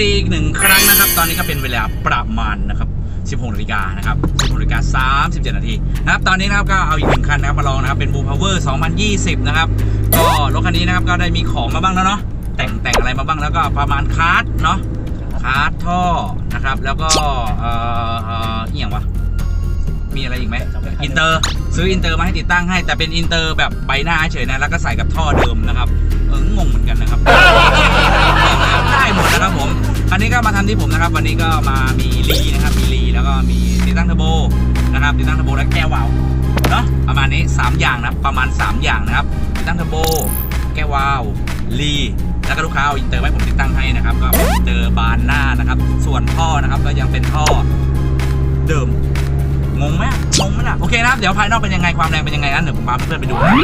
ดีอีกหนึ่งครั้งนะครับ ตอนนี้ก็เป็นเวลาประมาณนะครับ 16นาฬิกานะครับ 16นาฬิกา37นาทีนะครับ ตอนนี้นะครับก็เอาอีกหนึ่งคันนะครับมาลองนะครับ เป็น Blue Power 2020 นะครับ ก็รถคันนี้นะครับก็ได้มีของมาบ้างแล้วเนาะ แต่งแต่งอะไรมาบ้างแล้วก็ประมาณคาร์ดเนาะ คาร์ดท่อนะครับ แล้วก็เอ่อเอ่อเอียงวะมีอะไรอีกไหมอินเตอร์ซื้ออินเตอร์มาให้ติดตั้งให้ แต่เป็นอินเตอร์แบบใบหน้าเฉยนะ แล้วก็ใส่กับท่อเดิมนะครับ เอองง ก็มาทำที่ผมนะครับ วันนี้ก็มามีลีนะครับ มีลีแล้วก็มีติดตั้งเทอร์โบนะครับติดตั้งเทอร์โบและแก้ววาล์วเนาะประมาณนี้ 3 อย่างนะประมาณ 3 อย่างนะครับติดตั้งเทอร์โบแก้ววาล์วลีแล้วก็ลูกค้าเอาอินเตอร์ให้ผมติดตั้งให้นะครับ ก็อินเตอร์บานหน้านะครับ ส่วนท่อนะครับก็ยังเป็นท่อเดิมงงไหมงงไหมล่ะโอเคนะครับเดี๋ยวภายนอกเป็นยังไงความแรงเป็นยังไงนั้นเดี๋ยวผมพาเพื่อนไปดูนะ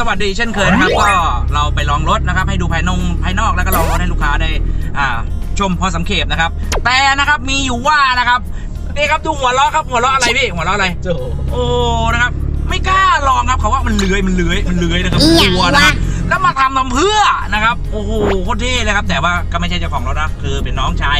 สวัสดีเช่นเคยนะครับก็เราไปลองรถนะครับ ให้ดูภายนงภายนอกแล้วก็ลองรถให้ลูกค้าได้อ่าชมพอสังเขปนะครับ แต่นะครับมีอยู่ว่านะครับนี่ครับดูหัวล้อครับหัวล้ออะไรพี่หัวล้ออะไรโจโอ้นะครับ ไม่กล้าลองครับเขาว่ามันเลื้อยมันเลื้อยมันเลื้อยนะครับอีหยังกลัวนะครับวะแล้วมาทำทำเพื่อนะครับ โอ้โหโคตรเท่เลยครับ แต่ว่าก็ไม่ใช่เจ้าของรถนะคือเป็นน้องชาย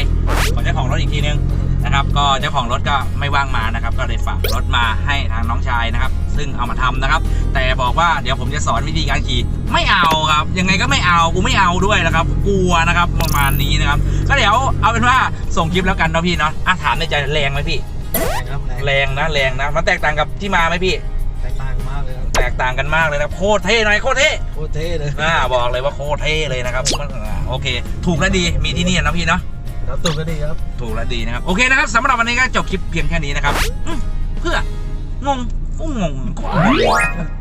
ของเจ้าของรถอีกทีนึง นะครับ ก็เจ้าของรถก็ไม่ว่างมานะครับ ก็เลยฝากรถมาให้ทางน้องชายนะครับ ซึ่งเอามาทำนะครับ แต่บอกว่าเดี๋ยวผมจะสอนวิธีการขี่ไม่เอาครับ ยังไงก็ไม่เอากูไม่เอาด้วยนะครับกลัวนะครับประมาณนี้นะครับ ก็เดี๋ยวเอาเป็นว่าส่งคลิปแล้วกันเนาะพี่เนาะอะถามในใจแรงไหมพี่แรงครับแรงแรงนะแรงนะมันแตกต่างกับที่มาไหมพี่แตกต่างมากเลยครับแตกต่างกันมากเลยนะโคตรเท่หน่อยโคตรเท่โคตรเท่เลยอ่าบอกเลยว่าโคตรเท่เลยนะครับอ่าโอเค ถูกและดีมีที่นี่นะพี่เนาะ ครับตุ่มก็ดีครับ ถูกและดีนะครับ โอเคนะครับสำหรับวันนี้ก็จบคลิปเพียงแค่นี้นะครับอืมเพื่องงกูงงงง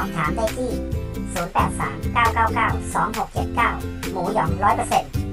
อบถามได้ที่ 083 999 2679 หมูหยอง100%